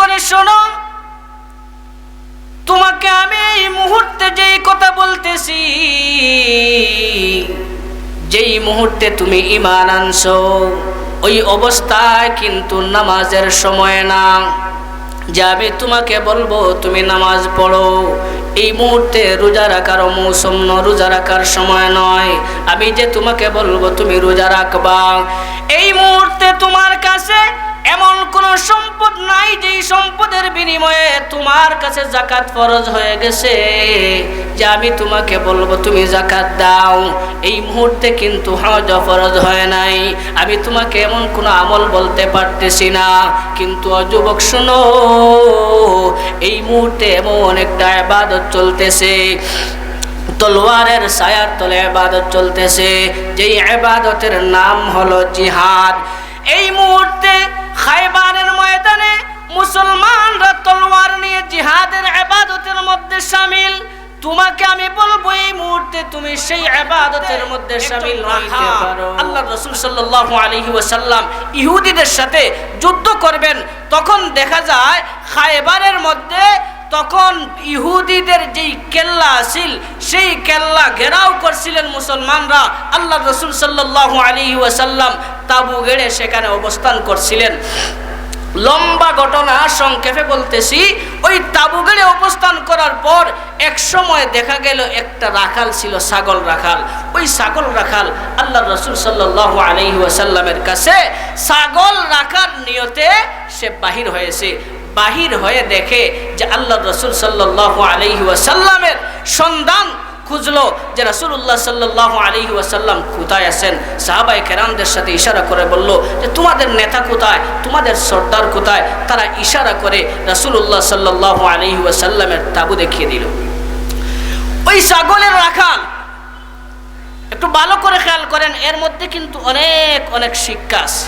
করে শোনো। তোমাকে আমি এই মুহূর্তে যেই কথা বলতেছি, যেই মুহূর্তে তুমি ইমান আনছো, ওই অবস্থায় কিন্তু নামাজের সময় না। যে আমি তোমাকে বলব, তুমি নামাজ পড়ো। এই মুহূর্তে রোজা রাখার মৌসুম ন, রোজা রাখার সময় নয়। আমি যে তোমাকে বলব, তুমি রোজা রাখবা। এই মুহূর্তে তোমার কাছে এমন কোন সম্পদ নাই যেই সম্পদের বিনিময়ে তোমার কাছে জাকাত ফরজ হয়ে গেছে। যে আমি তোমাকে বলব, তুমি জাকাত দাও। এই মুহূর্তে কিন্তু হজ ফরজ হয় নাই। আমি তোমাকে এমন কোনো আমল বলতে পারতেছি না। কিন্তু ও যুবক, শোনো, এই মুহূর্তে এমন একটা আবাদত চলতেছে। তলোয়ারের ছায়ার তলে আবাদত চলতেছে। যেই আবাদতের নাম হলো জিহাদ। এই মুহূর্তে খাইবারের ময়দানে মুসলমানরা তলোয়ার নিয়ে জিহাদের আবাদতের মধ্যে সামিল। তোমাকে আমি বলব এই মুহূর্তে তুমি সেই আবাদতের মধ্যে সামিল হইতে পারো। আল্লাহ রাসূল সাল্লাল্লাহু আলাইহি ওয়াসাল্লাম ইহুদিদের সাথে যুদ্ধ করবেন তখন দেখা যায় খায়বারের মধ্যে তখন ইহুদিদের যেই কেল্লা আছিল, সেই কেল্লা ঘেরাও করছিলেন মুসলমানরা। আল্লাহ রসুল সাল্লাহ আলী ওয়াসাল্লাম তাবু গেড়ে সেখানে অবস্থান করছিলেন। লম্বা ঘটনা, সংক্ষেপে বলতেছি, ওই তাবুগেড়ে অবস্থান করার পর এক সময় দেখা গেল একটা রাখাল ছিল, ছাগল রাখাল। ওই ছাগল রাখাল আল্লাহ রসুল সাল্লাহ আলহি ওয়াসাল্লামের কাছে, ছাগল রাখার নিয়তে সে বাহির হয়েছে। বাহির হয়ে দেখে যে আল্লাহ রসুল সাল্লাহ আলহি ওয়াসাল্লামের সন্ধান খুঁজলো যে রাসুল্লাহ সাল্লাহ আলহি ওয়াসাল্লাম কোথায় আছেন? সাহাবাই কেরামদের সাথে ইশারা করে বলল যে তোমাদের নেতা কোথায়? তোমাদের সর্দার কোথায়? তারা ইশারা করে রাসুল্লাহ সাল্লাহ আলহি ওয়াসাল্লামের তাবু দেখিয়ে দিল। ওই ছাগলের রাখাল, একটু ভালো করে খেয়াল করেন, এর মধ্যে কিন্তু অনেক অনেক শিক্ষা আছে।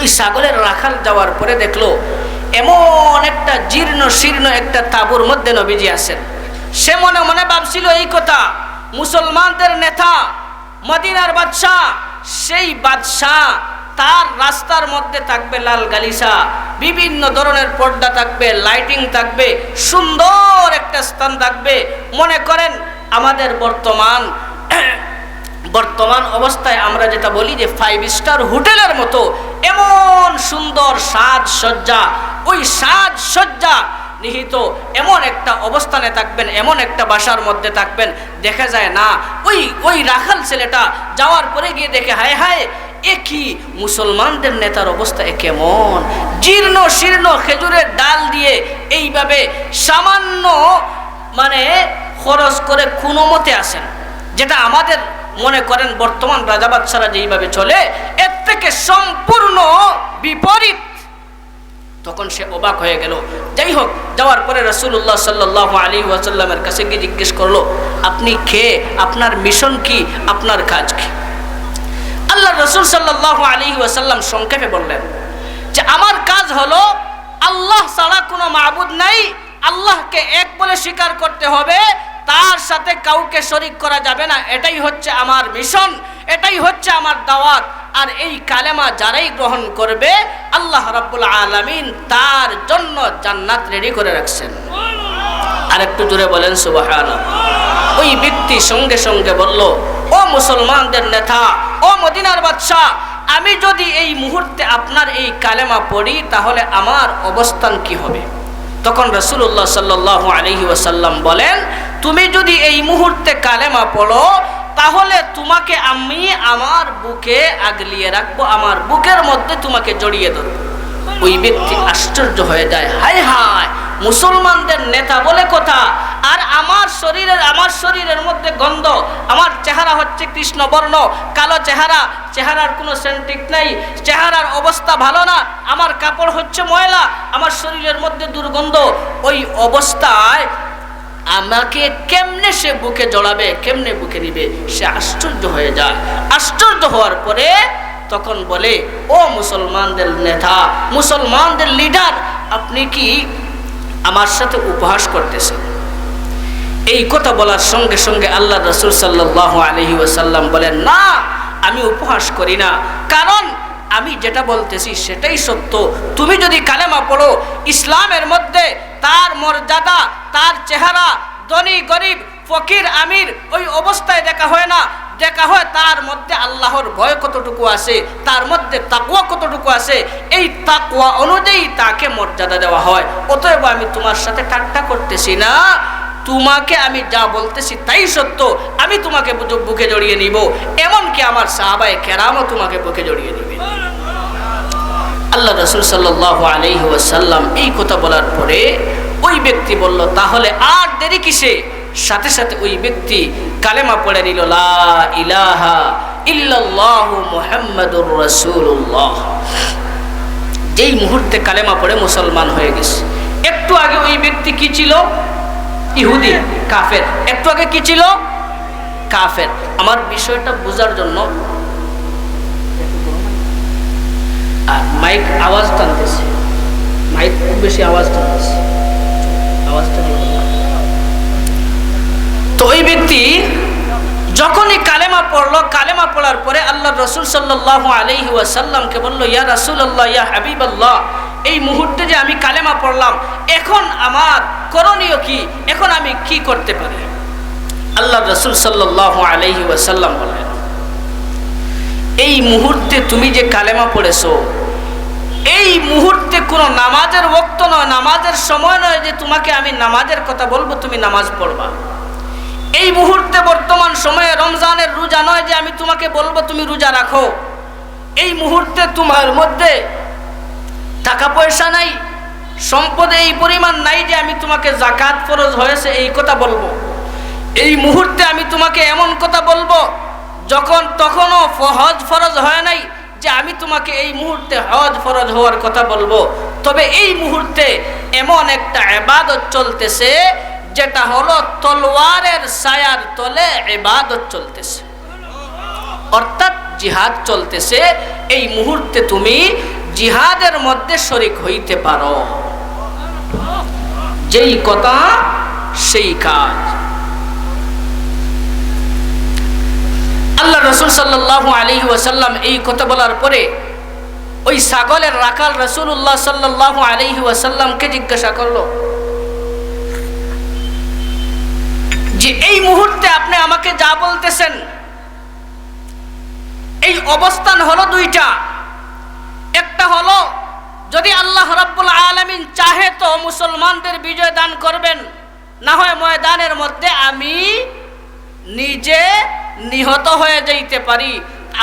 ওই ছাগলের রাখাল যাওয়ার পরে দেখল এমন একটা জীর্ণ শীর্ণ একটা তাবুর মধ্যে নবীজি আছেন। সে মনে মনে ভাবছিল এই কথা, মুসলমানদের নেতা, মদিনার বাদশাহ, সেই বাদশাহ তার রাস্তার মধ্যে থাকবে লাল গালিসা বিভিন্ন ধরনের পর্দা থাকবে, লাইটিং থাকবে, সুন্দর একটা স্থান থাকবে। মনে করেন আমাদের বর্তমান বর্তমান অবস্থায় আমরা যেটা বলি যে ফাইভ স্টার হোটেলের মতো, এমন সুন্দর সাজসজ্জা, ওই সাজসজ্জা নিহিত এমন একটা অবস্থানে থাকবেন, এমন একটা বাসার মধ্যে থাকবেন, দেখা যায় না, ওই ওই রাখাল ছেলেটা যাওয়ার পরে গিয়ে দেখে, হায় হায়, এ কি মুসলমানদের নেতার অবস্থা কেমন? জীর্ণ শীর্ণ খেজুরের ডাল দিয়ে এইভাবে সামান্য মানে খরচ করে কোনো মতে আসেন। যেটা আমাদের মনে করেন বর্তমান রাজা বাদশারা যেইভাবে চলে, এর থেকে সম্পূর্ণ বিপরীত। তখন সে অবাক হয়ে গেল। যাই হোক, যাওয়ার পরে রসুল্লাহ সাল্লাহ আলী ওয়াসাল্লামের কাছে গিয়ে জিজ্ঞেস করল, আপনি খেয়ে আপনার মিশন কি? আপনার কাজ কি? আল্লাহ রসুল সাল্লাহ আলী ওয়াসাল্লাম সংক্ষেপে বললেন যে, আমার কাজ হলো আল্লাহ ছাড়া কোনো মাহবুদ নাই। আল্লাহকে এক বলে স্বীকার করতে হবে তার সাথে কাউকে শরিক করা যাবে না। এটাই হচ্ছে আমার মিশন, এটাই হচ্ছে আমার দাওয়াত। আর এই কালেমা যারাই গ্রহণ করবে, আল্লাহ রাব্বুল আলামিন তার জন্য জান্নাত রেডি করে রাখছেন। আর একটু জোরে বলেন সুবাহান ওই ব্যক্তি সঙ্গে সঙ্গে বলল, ও মুসলমানদের নেতা, ও মদিনার বাদশাহ, আমি যদি এই মুহূর্তে আপনার এই কালেমা পড়ি, তাহলে আমার অবস্থান কি হবে? তখন রসুল্লাহ সাল্লাহ আলহি ওয়াসাল্লাম বলেন তুমি যদি এই মুহূর্তে কালেমা পড়ো, তাহলে তোমাকে আমি আমার বুকে আগলিয়ে রাখব, আমার বুকের মধ্যে তোমাকে জড়িয়ে ধরবো। ওই ব্যক্তি আশ্চর্য হয়ে যায়, হায় হায়, মুসলমানদের নেতা বলে কথা, আর আমার শরীরের আমার শরীরের মধ্যে গন্ধ, আমার চেহারা হচ্ছে কৃষ্ণবর্ণ, কালো চেহারা, চেহারার কোনো সেন্টিক নাই, চেহারার অবস্থা ভালো না, আমার কাপড় হচ্ছে ময়লা, আমার শরীরের মধ্যে দুর্গন্ধ, ওই অবস্থায় আমাকে কেমনে সে বুকে জড়াবে, কেমনে বুকে নিবে? সে আশ্চর্য হয়ে যায়। আশ্চর্য হওয়ার পরে তখন বলে, ও মুসলমানদের নেতা, মুসলমানদের লিডার, আপনি কি আমার সাথে উপহাস করতেছেন? এই কথা বলার সঙ্গে সঙ্গে আল্লাহ রসুল সাল্লাহ আলহি ওসাল্লাম বলেন, না, আমি উপহাস করি না। কারণ আমি যেটা বলতেছি সেটাই সত্য। তুমি যদি কালেমা পড়ো, ইসলামের মধ্যে তার মর্যাদা তার চেহারা ধনী, গরিব, ফকির, আমির ওই অবস্থায় দেখা হয় না। দেখা হয় তার মধ্যে আল্লাহর ভয় কতটুকু আছে, তার মধ্যে তাকুয়া কতটুকু আছে, এই তাকুয়া অনুযায়ী তাকে মর্যাদা দেওয়া হয়। অতএব আমি তোমার সাথে ঠাট্টা করতেছি না। তোমাকে আমি যা বলতেছি তাই সত্য। আমি তোমাকে বুকে জড়িয়ে নিব। এমনকি আমার সাহাবায় কেরামও তোমাকে বুকে জড়িয়ে নিবে। আল্লাহ রসুল সাল্লাহ আলহি এই কথা বলার পরে ওই ব্যক্তি বলল, তাহলে আর দেরি কিসে? সাথে সাথে ওই ব্যক্তি কালেমা পড়ে নিল, লা ইলাহা ইল্লাল্লাহু মুহাম্মাদুর রাসূলুল্লাহ। যেই মুহূর্তে কালেমা পড়ে মুসলমান হয়ে গেছে। একটু আগে ওই ব্যক্তি কি ছিল? ইহুদি, কাফের। একটু আগে কি ছিল? কাফের। আমার বিষয়টা বোঝার জন্য আর মাইক আওয়াজ টানতেছে। মাইক খুব বেশি আওয়াজ টানতেছে। তো ওই ব্যক্তি যখনই কালেমা পড়ল, কালেমা পড়ার পরে আল্লাহ রসুল সাল্লাহ আলহি ওয়াসাল্লামকে বলল, ইয়া রাসুল আল্লাহ ইয়া হাবিব আল্লাহ এই মুহূর্তে যে আমি কালেমা পড়লাম, এখন আমার করণীয় কি? এখন আমি কি করতে পারি? আল্লাহ রসুল সাল্লাহ আলহি ওয়াসাল্লাম বললেন, এই মুহূর্তে তুমি যে কালেমা পড়েছো মুহূর্তে কোনো নামাজের বক্ত নয়, নামাজের সময় নয় যে তোমাকে আমি নামাজের কথা বলব, তুমি নামাজ পড়বা। এই মুহূর্তে বর্তমান সময়ে রমজানের রোজা নয় যে আমি তোমাকে বলব, তুমি রোজা রাখো। এই মুহূর্তে তোমার মধ্যে টাকা পয়সা নাই, সম্পদে এই পরিমাণ নাই যে আমি তোমাকে জাকাত ফরজ হয়েছে, এই কথা বলব। এই মুহূর্তে আমি তোমাকে এমন কথা বলব, যখন তখনও হজ ফরজ হয় নাই যে আমি তোমাকে এই মুহূর্তে হজ ফরজ হওয়ার কথা বলব, তবে এই মুহূর্তে এমন একটা এবাদত চলতেছে, যেটা হলো তলোয়ারের ছায়ার তলে এবাদত চলতেছে। অর্থাৎ জিহাদ চলতেছে, এই মুহূর্তে তুমি জিহাদের মধ্যে শরিক হইতে পারো। যেই কথা, সেই কাজ। আল্লাহ রসুল সাল্লাহ আলী ওয়াসাল্লাম এই কথা বলার পরে ওই ছাগলের রাখাল রসুল্লাহ সাল্লাহ আলহি ওয়াসাল্লামকে জিজ্ঞাসা করল যে এই মুহূর্তে আপনি আমাকে যা বলতেছেন, এই অবস্থান হলো দুইটা। একটা হলো, যদি আল্লাহ রাব্বুল আলামিন চাহে তো মুসলমানদের বিজয় দান করবেন, না হয় ময়দানের মধ্যে আমি নিজে নিহত হয়ে যাইতে পারি,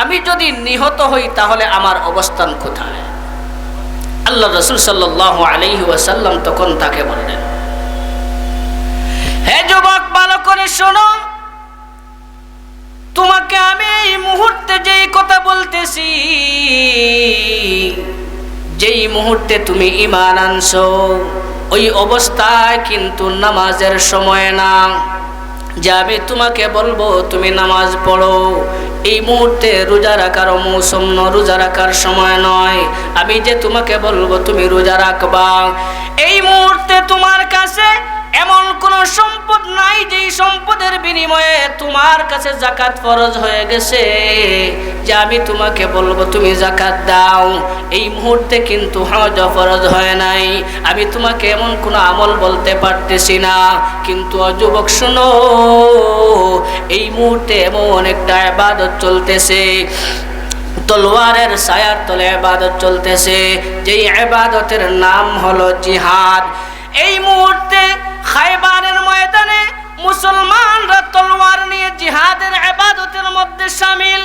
আমি যদি নিহত হই তাহলে আমার অবস্থান কোথায়? আল্লাহ রসুল সাল্লাহ আলহি ওয়াসাল্লাম তখন তাকে বললেন, হে যুবক, ভালো করে শোনো। তোমাকে আমি এই মুহূর্তে যেই কথা বলতেছি, যেই মুহূর্তে তুমি ইমান আনছো, ওই অবস্থায় কিন্তু নামাজের সময় না। যে আমি তোমাকে বলব, তুমি নামাজ পড়ো। এই মুহূর্তে রোজা রাখার মৌসুম ন রোজা রাখার সময় নয়। আমি যে তোমাকে বলব, তুমি রোজা রাখবা। এই মুহূর্তে তোমার কাছে এমন কোন সম্পদ নাই যেই সম্পদের বিনিময়ে তোমার কাছে জাকাত ফরজ হয়ে গেছে। যে আমি তোমাকে বলব, তুমি জাকাত দাও। এই মুহূর্তে কিন্তু হজ ফরজ হয় নাই। আমি তোমাকে এমন কোনো আমল বলতে পারতেছি না। কিন্তু অযুবক শোনো, এই মুহূর্তে এমন একটা আবাদত চলতেছে। তলোয়ারের ছায়ার তলে আবাদত চলতেছে। যেই আবাদতের নাম হলো জিহাদ। এই মুহূর্তে খাইবারের ময়দানে মুসলমানরা তলোয়ার নিয়ে জিহাদের আবাদতের মধ্যে সামিল।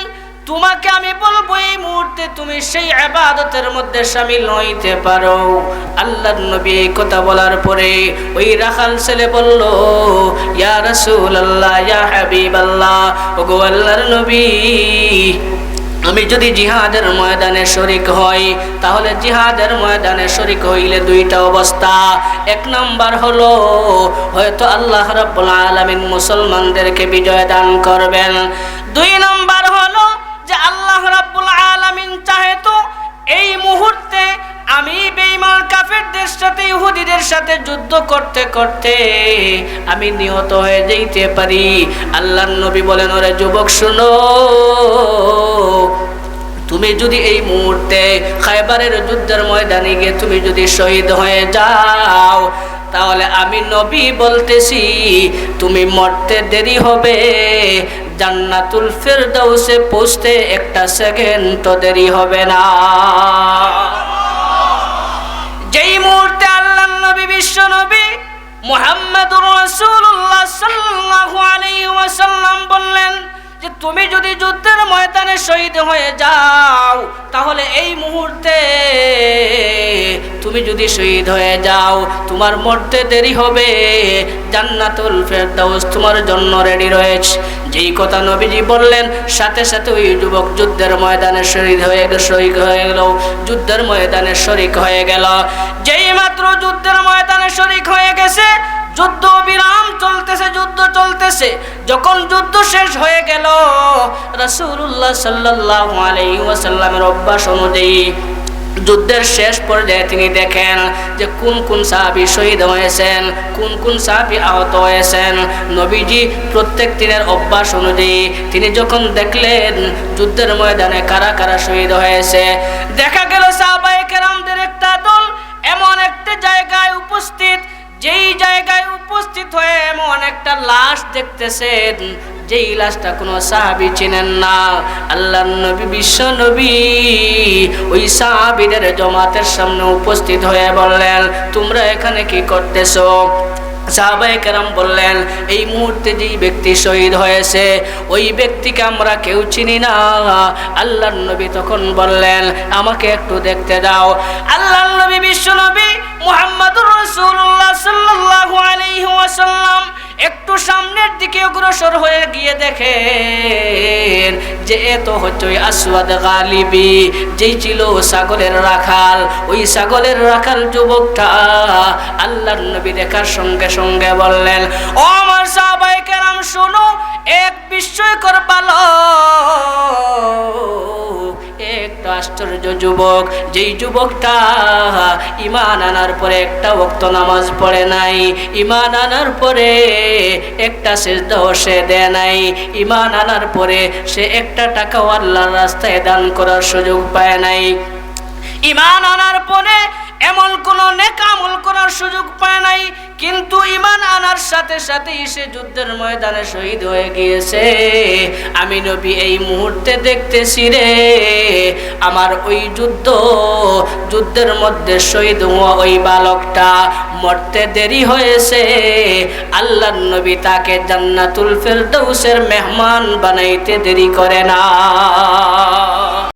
তোমাকে আমি বলব, এই মুহূর্তে তুমি সেই আবাদতের মধ্যে সামিল হইতে পারো। আল্লাহ নবী এই কথা বলার পরে ওই রাখাল ছেলে বলল, ইয়া রাসূল আল্লাহ ইয়া হাবিব আল্লাহ ওগো আল্লাহর নবী আমি যদি জিহাদের ময়দানে শরিক হই, তাহলে জিহাদের ময়দানে শরিক হইলে দুইটা অবস্থা। এক নাম্বার হলো, হয়তো আল্লাহ রাব্বুল আলামিন মুসলমানদেরকে বিজয় দান করবেন। দুই নাম্বার হলো, যে আল্লাহ রাব্বুল আলামিন চাহে তো সাথে যুদ্ধ করতে করতে আমি নিহত হয়ে যেতে পারি। আল্লাহ নবী বলেন, ওরে যুবক, শুনো। তুমি যদি এই মুহূর্তে খাইবারের যুদ্ধের ময়দানে গিয়ে তুমি যদি শহীদ হয়ে যাও, তাহলে আমি নবী বলতেছি, তুমি মরতে দেরি হবে। জান্নাতুল ফেরদাউসে পৌঁছতে একটা সেকেন্ড তো দেরি হবে না। বিশ্ব নবী মুহাম্মদুর রাসূলুল্লাহ সাল্লাল্লাহু আলাইহি ওয়াসাল্লাম বললেন যে তুমি যদি যুদ্ধের ময়দানে শহীদ হয়ে যাও, তাহলে এই মুহূর্তে তুমি যদি শহীদ হয়ে যাও, তোমার মরতে দেরি হবে। জান্নাতুল ফেরদাউস তোমার জন্য রেডি রয়েছে। যেই কথা নবীজি বললেন, সাথে সাথে ওই যুবক যুদ্ধের ময়দানে শহীদ হয়ে শহীদ হয়ে গেল, যুদ্ধের ময়দানে শরিক হয়ে গেল। যেই মাত্র যুদ্ধের ময়দানে শরিক হয়ে গেছে যুদ্ধ বিরাম চলতেছে, যুদ্ধ চলতেছে। যখন যুদ্ধ শেষ হয়ে গেল, রাসূলুল্লাহ সাল্লাল্লাহু আলাইহি ওয়াসাল্লামের অভ্যাস অনুযায়ী যুদ্ধের শেষ পর্যায়ে তিনি দেখেন যে কোন কোন সাহাবি শহীদ হয়েছেন, কোন কোন সাহাবি আহত হয়েছেন। নবীজি প্রত্যেক দিনের অভ্যাস অনুযায়ী তিনি যখন দেখলেন যুদ্ধের ময়দানে কারা কারা শহীদ হয়েছে, দেখা গেল সাহাবাই কেরামদের একটা দল এমন একটা জায়গায় উপস্থিত যেই জায়গায় উপস্থিত হয়ে এমন একটা লাশ দেখতেছেন, যেই লাশটা কোনো সাহাবি চিনেন না। আল্লাহ নবী, বিশ্ব নবী, ওই সাহাবিদের জমাতের সামনে উপস্থিত হয়ে বললেন, তোমরা এখানে কি করতেছো? সাহাবাই কেরাম বললেন, এই মুহূর্তে যেই ব্যক্তি শহীদ হয়েছে, ওই ব্যক্তিকে আমরা কেউ চিনি না। আল্লাহ নবী তখন বললেন, আমাকে একটু দেখতে দাও। আল্লাহ নবী, বিশ্ব নবী মুহাম্মদুর রাসূলুল্লাহ সাল্লাল্লাহু আলাইহি ওয়াসাল্লাম একটু সামনের দিকে অগ্রসর হয়ে গিয়ে দেখেন যে এ তো হচ্ছে আসওয়াদ গালিবি, যেই ছিল ছাগলের রাখাল। ওই ছাগলের রাখাল যুবকটা আল্লাহর নবী দেখার সঙ্গে সঙ্গে বললেন, ও আমার সাহাবাই কেরাম, শোনো, এক বিস্ময়কর বালক আশ্চর্য যুবক, যেই যুবকটা ইমান আনার পরে একটা ভক্ত নামাজ পড়ে নাই ইমান আনার পরে একটা সেজদাও সে দেয় নাই ইমান আনার পরে সে একটা টাকাও আল্লাহর রাস্তায় দান করার সুযোগ পায় নাই। ইমান আনার পরে এমন কোন নেকামল করার সুযোগ পায় নাই, কিন্তু ইমান আনার সাথে সাথে সে যুদ্ধের ময়দানে শহীদ হয়ে গিয়েছে। আমি নবী, এই মুহূর্তে দেখতেছি রে, আমার ওই যুদ্ধ, যুদ্ধের মধ্যে শহীদ হওয়া ওই বালকটা মরতে দেরি হয়েছে। আল্লাহ নবী তাকে জান্নাতুল ফেরদৌসের মেহমান বানাইতে দেরি করে না।